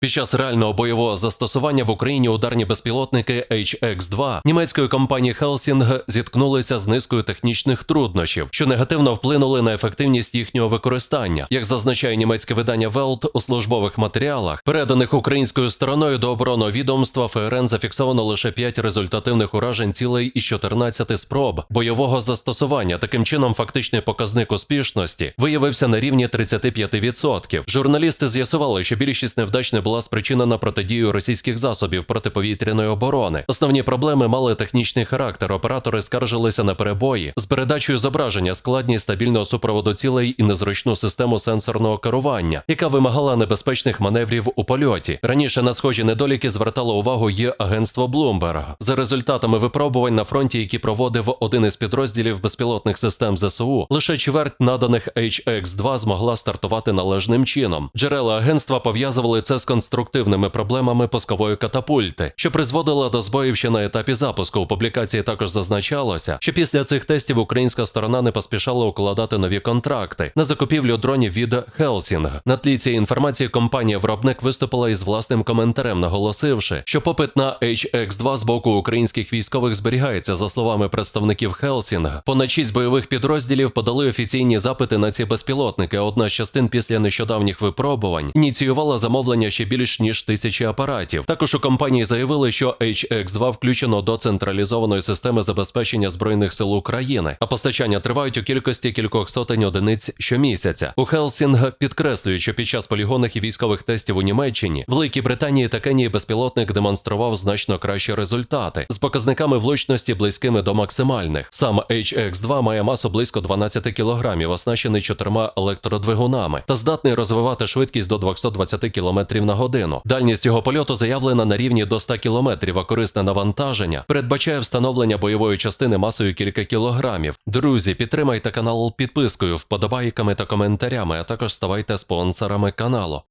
Під час реального бойового застосування в Україні ударні безпілотники HX-2 німецької компанії Helsing зіткнулися з низкою технічних труднощів, що негативно вплинули на ефективність їхнього використання. Як зазначає німецьке видання Welt у службових матеріалах, переданих українською стороною до оборонного відомства ФРН зафіксовано лише 5 результативних уражень цілей із 14 спроб бойового застосування. Таким чином, фактичний показник успішності виявився на рівні 35%. Журналісти з'ясували, що більшість невдач не була спричинена протидією російських засобів протиповітряної оборони. Основні проблеми мали технічний характер. Оператори скаржилися на перебої з передачею зображення, складність стабільного супроводу цілей і незручну систему сенсорного керування, яка вимагала небезпечних маневрів у польоті. Раніше на схожі недоліки звертало увагу є агентство Bloomberg. За результатами випробувань на фронті, які проводив один із підрозділів безпілотних систем ЗСУ, лише чверть наданих HX-2 змогла стартувати належним чином. Джерела агентства пов'язували це з конструктивними проблемами пускової катапульти, що призводило до збоїв ще на етапі запуску. У публікації також зазначалося, що після цих тестів українська сторона не поспішала укладати нові контракти на закупівлю дронів від Helsing. На тлі цієї інформації компанія виробник виступила із власним коментарем, наголосивши, що попит на HX-2 з боку українських військових зберігається. За словами представників Helsing, понад шість бойових підрозділів подали офіційні запити на ці безпілотники. Одна з частин після нещодавніх випробувань ініціювала замовлення ще більш ніж тисячі апаратів. Також у компанії заявили, що HX-2 включено до централізованої системи забезпечення збройних сил України, а постачання тривають у кількості кількох сотень одиниць щомісяця. У Хелсінг підкреслюють, що під час полігонних і військових тестів у Німеччині, Великій Британії та Кенії безпілотник демонстрував значно кращі результати з показниками влучності близькими до максимальних. Сам HX-2 має масу близько 12 кілограмів, оснащений чотирма електродвигунами та здатний розвивати швидкість до 220 км на годину. Дальність його польоту заявлена на рівні до 100 кілометрів, а корисне навантаження передбачає встановлення бойової частини масою кілька кілограмів. Друзі, підтримайте канал підпискою, вподобайками та коментарями, а також ставайте спонсорами каналу.